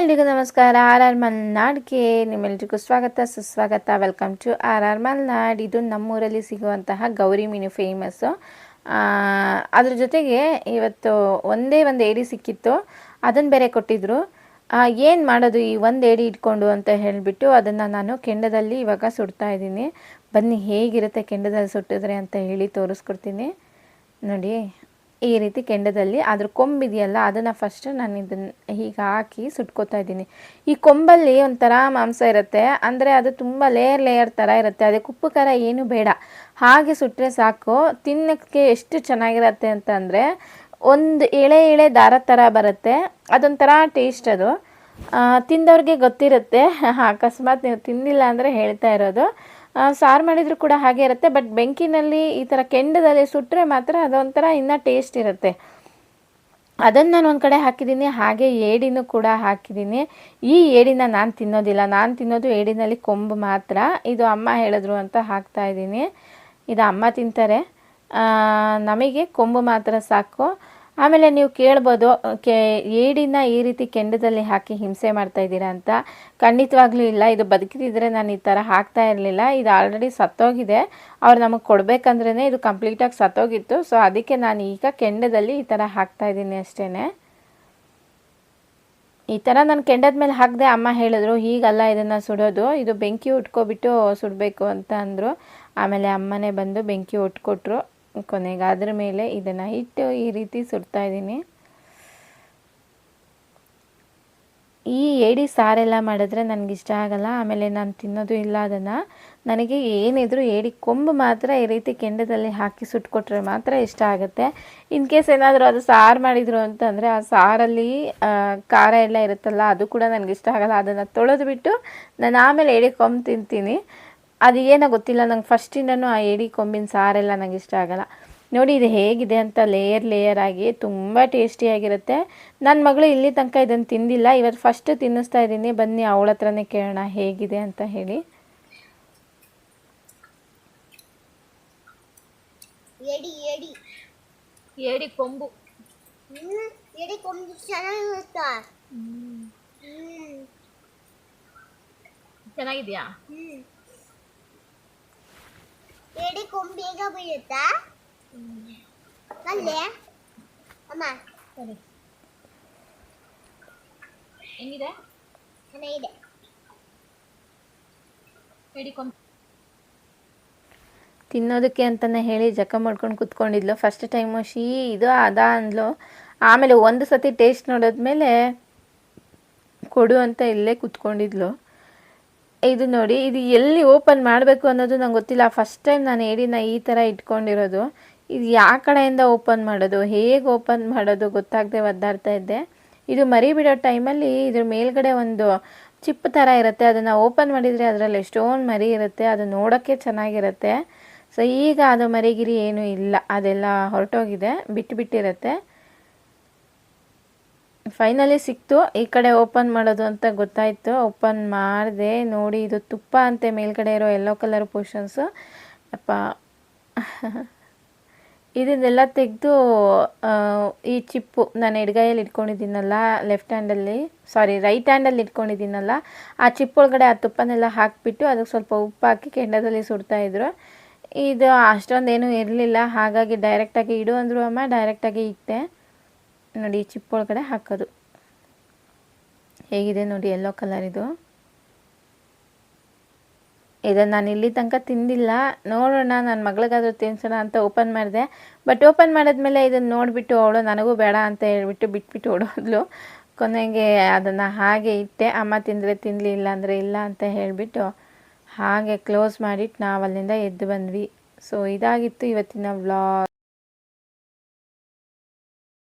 ಎಲ್ರಿಗೂ ನಮಸ್ಕಾರ. R R ಮಲ್ನಾಡ್ಗೆ ನಿಮ್ಮೆಲ್ರಿಗೂ ಸ್ವಾಗತ, ಸುಸ್ವಾಗತ. Welcome to R R Malnad. ಇದು ನಮ್ಮೂರಲ್ಲಿ ಸಿಗುವಂತಹ ಗೌರಿ ಮೀನು ಫೇಮಸ್ಸು ಅದ್ರ ಜೊತೆಗೆ ಇವತ್ತು ಒಂದೇ ಒಂದು ಏಡಿ ಸಿಕ್ಕಿತ್ತು. ಅದನ್ನು ಬೇರೆ ಕೊಟ್ಟಿದ್ರು. ಏನು ಮಾಡೋದು ಈ ಒಂದು ಏಡಿ ಇಟ್ಕೊಂಡು ಅಂತ ಹೇಳಿಬಿಟ್ಟು ಅದನ್ನು ನಾನು ಕೆಂಡದಲ್ಲಿ ಇವಾಗ ಸುಡ್ತಾ ಇದ್ದೀನಿ. ಬನ್ನಿ, ಹೇಗಿರುತ್ತೆ ಕೆಂಡದಲ್ಲಿ ಸುಟ್ಟಿದ್ರೆ ಅಂತ ಹೇಳಿ ತೋರಿಸ್ಕೊಡ್ತೀನಿ. ನೋಡಿ ಈ ರೀತಿ ಕೆಂಡದಲ್ಲಿ ಅದ್ರ ಕೊಂಬಿದೆಯಲ್ಲ, ಅದನ್ನು ಫಸ್ಟ್ ನಾನು ಇದನ್ನು ಹೀಗೆ ಹಾಕಿ ಸುಟ್ಕೋತಾ ಇದ್ದೀನಿ. ಈ ಕೊಂಬಲ್ಲಿ ಒಂಥರ ಮಾಂಸ ಇರುತ್ತೆ. ಅಂದರೆ ಅದು ತುಂಬ ಲೇಯರ್ ಲೇಯರ್ ಥರ ಇರುತ್ತೆ. ಅದಕ್ಕೆ ಉಪ್ಪು, ಖಾರ ಏನು ಬೇಡ. ಹಾಗೆ ಸುಟ್ಟರೆ ಸಾಕು. ತಿನ್ನೋಕ್ಕೆ ಎಷ್ಟು ಚೆನ್ನಾಗಿರುತ್ತೆ ಅಂತಂದರೆ ಒಂದು ಎಳೆ ಎಳೆ ದಾರ ಥರ ಬರುತ್ತೆ. ಅದೊಂಥರ ಟೇಸ್ಟ್ ಅದು. ತಿಂದವ್ರಿಗೆ ಗೊತ್ತಿರುತ್ತೆ. ಅಕಸ್ಮಾತ್ ನೀವು ತಿಂದಿಲ್ಲ ಅಂದರೆ ಹೇಳ್ತಾ ಇರೋದು. ಸಾರು ಮಾಡಿದ್ರು ಕೂಡ ಹಾಗೆ ಇರುತ್ತೆ ಬಟ್ ಬೆಂಕಿನಲ್ಲಿ ಈ ಥರ ಕೆಂಡದಲ್ಲಿ ಸುಟ್ಟರೆ ಮಾತ್ರ ಅದೊಂಥರ ಇನ್ನೂ ಟೇಸ್ಟ್ ಇರುತ್ತೆ. ಅದನ್ನು ನಾನು ಒಂದು ಕಡೆ ಹಾಕಿದ್ದೀನಿ, ಹಾಗೆ ಏಡಿನೂ ಕೂಡ ಹಾಕಿದ್ದೀನಿ. ಈ ಏಡಿನ ನಾನು ತಿನ್ನೋದಿಲ್ಲ, ನಾನು ತಿನ್ನೋದು ಏಡಿನಲ್ಲಿ ಕೊಂಬು ಮಾತ್ರ. ಇದು ಅಮ್ಮ ಹೇಳಿದ್ರು ಅಂತ ಹಾಕ್ತಾ ಇದ್ದೀನಿ. ಇದು ಅಮ್ಮ ತಿಂತಾರೆ. ನಮಗೆ ಕೊಂಬು ಮಾತ್ರ ಸಾಕು. ಆಮೇಲೆ ನೀವು ಕೇಳ್ಬೋದು, ಕೆ, ಏಡಿನ ಈ ರೀತಿ ಕೆಂಡದಲ್ಲಿ ಹಾಕಿ ಹಿಂಸೆ ಮಾಡ್ತಾ ಇದ್ದೀರಾ ಅಂತ. ಖಂಡಿತವಾಗ್ಲೂ ಇಲ್ಲ. ಇದು ಬದುಕಿದ್ರೆ ನಾನು ಈ ಥರ ಹಾಕ್ತಾ ಇರಲಿಲ್ಲ. ಇದು ಆಲ್ರೆಡಿ ಸತ್ತೋಗಿದೆ. ಅವ್ರು ನಮಗೆ ಕೊಡಬೇಕಂದ್ರೇ ಇದು ಕಂಪ್ಲೀಟಾಗಿ ಸತ್ತೋಗಿತ್ತು. ಸೊ ಅದಕ್ಕೆ ನಾನು ಈಗ ಕೆಂಡದಲ್ಲಿ ಈ ಥರ ಹಾಕ್ತಾ ಇದ್ದೀನಿ ಅಷ್ಟೇ ಈ ಥರ ನಾನು ಕೆಂಡದ ಮೇಲೆ ಹಾಕಿದೆ ಅಮ್ಮ ಹೇಳಿದ್ರು, ಹೀಗಲ್ಲ ಇದನ್ನು ಸುಡೋದು. ಇದು ಬೆಂಕಿ ಉಟ್ಕೊಬಿಟ್ಟು ಸುಡಬೇಕು ಅಂತ ಅಂದರು. ಆಮೇಲೆ ಅಮ್ಮನೇ ಬಂದು ಬೆಂಕಿ ಉಟ್ಕೊಟ್ರು. ಕೊನೆಗೆ ಅದ್ರ ಮೇಲೆ ಇದನ್ನು ಹಿಟ್ಟು ಈ ರೀತಿ ಸುಡ್ತಾ ಇದ್ದೀನಿ. ಈ ಏಡಿ ಸಾರೆಲ್ಲ ಮಾಡಿದ್ರೆ ನನಗೆ ಇಷ್ಟ ಆಗಲ್ಲ, ಆಮೇಲೆ ನಾನು ತಿನ್ನೋದು ಇಲ್ಲ ಅದನ್ನು. ನನಗೆ ಏನಿದ್ರು ಏಡಿ ಕೊಂಬು ಮಾತ್ರ ಈ ರೀತಿ ಕೆಂಡದಲ್ಲಿ ಹಾಕಿ ಸುಟ್ಕೊಟ್ರೆ ಮಾತ್ರ ಇಷ್ಟ ಆಗುತ್ತೆ. ಇನ್ ಕೇಸ್ ಏನಾದರೂ ಅದು ಸಾರು ಮಾಡಿದ್ರು ಅಂತಂದರೆ ಆ ಸಾರಲ್ಲಿ ಖಾರ ಎಲ್ಲ ಇರುತ್ತಲ್ಲ, ಅದು ಕೂಡ ನನಗೆ ಇಷ್ಟ ಆಗಲ್ಲ. ಅದನ್ನು ತೊಳೆದು ಬಿಟ್ಟು ನಾನು ಆಮೇಲೆ ಏಡಿ ಕೊಂಬು ತಿಂತೀನಿ. ಅದು ಏನೋ ಗೊತ್ತಿಲ್ಲ ನಂಗೆ ಫಸ್ಟಿಂದನು ಆ ಏಡಿ ಕೊಂಬಿನ ಸಾರೆಲ್ಲ ನಂಗೆ ಇಷ್ಟ ಆಗಲ್ಲ. ನೋಡಿ ಇದು ಹೇಗಿದೆ ಅಂತ ಲೇಯರ್ ಲೇಯರ್ ಆಗಿ ತುಂಬ ಟೇಸ್ಟಿಯಾಗಿರುತ್ತೆ ನನ್ನ ಮಗಳು ಇಲ್ಲಿ ತನಕ ಇದನ್ನು ತಿಂದಿಲ್ಲ ಇವತ್ತು ಫಸ್ಟ್ ತಿನ್ನಿಸ್ತಾ ಇದ್ದೀನಿ ಬನ್ನಿ ಅವಳ ಹತ್ರನೇ ಕೇಳೋಣ ಹೇಗಿದೆ ಅಂತ ಹೇಳಿ. ಏಡಿ ಏಡಿ ಕೊಂಬು. ಹ್ಮ್ ಎಡಿ ಕೊಂಬು ಚೆನ್ನಾಗಿರುತ್ತಾ? ಹ್ಮ್. ಚೆನ್ನಾಗಿದೆಯಾ? ಎಡಿ ಕೊಂಬು ಬೇಗ ಬೀಳುತ್ತಾ ಅಲ್ಲೇ ಅಮ್ಮ ಸರಿ ಹೆಂಗಿದೆ ಚೆನ್ನಾಗಿದೆ ಏಡಿ ಕೊಂಬು ತಿನ್ನೋದಕ್ಕೆ ಅಂತಲೇ ಹೇಳಿ ಜಕ ಮಾಡ್ಕೊಂಡು ಕುತ್ಕೊಂಡಿದ್ಲು. ಫಸ್ಟ್ ಟೈಮು ಶೀ ಇದು ಅದ ಅಂದ್ಲು. ಆಮೇಲೆ ಒಂದು ಸತಿ ಟೇಸ್ಟ್ ನೋಡಿದ್ಮೇಲೆ ಕೊಡು ಅಂತ ಇಲ್ಲೇ ಕುತ್ಕೊಂಡಿದ್ಲು. ಇದು ನೋಡಿ, ಇದು ಎಲ್ಲಿ ಓಪನ್ ಮಾಡಬೇಕು ಅನ್ನೋದು ನಂಗೆ ಗೊತ್ತಿಲ್ಲ. ಫಸ್ಟ್ ಟೈಮ್ ನಾನು ಏಡಿನ ಈ ಥರ ಇಟ್ಕೊಂಡಿರೋದು. ಇದು ಯಾವ ಕಡೆಯಿಂದ ಓಪನ್ ಮಾಡೋದು, ಹೇಗೆ ಓಪನ್ ಮಾಡೋದು ಗೊತ್ತಾಗದೆ ಒದ್ದಾಡ್ತಾ ಇದ್ದೆ. ಇದು ಮರಿ ಬಿಡೋ ಟೈಮಲ್ಲಿ ಇದ್ರ ಮೇಲ್ಗಡೆ ಒಂದು ಚಿಪ್ ಥರ ಇರುತ್ತೆ. ಅದನ್ನು ಓಪನ್ ಮಾಡಿದರೆ ಅದರಲ್ಲಿ ಎಷ್ಟೊಂದು ಮರಿ ಇರುತ್ತೆ. ಅದು ನೋಡೋಕ್ಕೆ ಚೆನ್ನಾಗಿರುತ್ತೆ. ಸೊ ಈಗ ಅದು ಮರಿಗಿರಿ ಏನೂ ಇಲ್ಲ. ಅದೆಲ್ಲ ಹೊರಟೋಗಿದೆ ಬಿಟ್ಟು ಬಿಟ್ಟಿರುತ್ತೆ ಫೈನಲಿ ಸಿಕ್ತು. ಈ ಕಡೆ ಓಪನ್ ಮಾಡೋದು ಅಂತ ಗೊತ್ತಾಯಿತು. ಓಪನ್ ಮಾಡಿದೆ, ನೋಡಿ ಇದು ತುಪ್ಪ ಅಂತೆ ಮೇಲ್ಗಡೆ ಇರೋ ಎಲ್ಲೋ ಕಲರ್ ಪೋರ್ಷನ್ಸು ಅಪ್ಪ. ಇದನ್ನೆಲ್ಲ ತೆಗೆದು ಈ ಚಿಪ್ಪು ನಾನು ಎಡಗೈಯಲ್ಲಿ ಇಟ್ಕೊಂಡಿದ್ದೀನಲ್ಲ ಲೆಫ್ಟ್ ಹ್ಯಾಂಡಲ್ಲಿ ಸಾರಿ ರೈಟ್ ಹ್ಯಾಂಡಲ್ಲಿ ಇಟ್ಕೊಂಡಿದ್ದೀನಲ್ಲ, ಆ ಚಿಪ್ಪು ಒಳಗಡೆ ಆ ತುಪ್ಪನೆಲ್ಲ ಹಾಕಿಬಿಟ್ಟು ಅದಕ್ಕೆ ಸ್ವಲ್ಪ ಉಪ್ಪು ಹಾಕಿ ಕೆಂಡದಲ್ಲಿ ಸುಡ್ತಾಯಿದ್ರು ಇದು ಅಷ್ಟೊಂದೇನೂ ಇರಲಿಲ್ಲ. ಹಾಗಾಗಿ ಡೈರೆಕ್ಟಾಗಿ ಇಡು ಅಂದರು ಅಮ್ಮ ಡೈರೆಕ್ಟಾಗಿ ಇಟ್ಟೆ. ನೋಡಿ ಚಿಪ್ ಒಳಗಡೆ ಹಾಕೋದು. ಹೇಗಿದೆ ನೋಡಿ ಎಲ್ಲೋ ಕಲರ್ ಇದು. ಇದು ನಾನು ಇಲ್ಲಿ ತನಕ ತಿಂದಿಲ್ಲ. ನೋಡೋಣ ನನ್ನ ಮಗಳಿಗಾದ್ರೂ ತಿನ್ಸೋಣ ಅಂತ ಓಪನ್ ಮಾಡಿದೆ. ಬಟ್ ಓಪನ್ ಮಾಡಿದ್ಮೇಲೆ ಇದನ್ನು ನೋಡಿಬಿಟ್ಟು ಅವಳು ನನಗೂ ಬೇಡ ಅಂತ ಹೇಳ್ಬಿಟ್ಟು ಬಿಟ್ಬಿಟ್ಟು ಓಡೋದ್ಲು. ಕೊನೆಗೆ ಅದನ್ನು ಹಾಗೆ ಇಟ್ಟೆ. ಅಮ್ಮ ತಿಂದರೆ ತಿನ್ನಲಿ ಇಲ್ಲ ಅಂದರೆ ಇಲ್ಲ ಅಂತ ಹೇಳಿಬಿಟ್ಟು ಹಾಗೆ ಕ್ಲೋಸ್ ಮಾಡಿಟ್ಟು ನಾವು ಅಲ್ಲಿಂದ ಎದ್ದು ಬಂದ್ವಿ. ಸೊ ಇದಾಗಿತ್ತು ಇವತ್ತಿನ ವ್ಲಾಗ್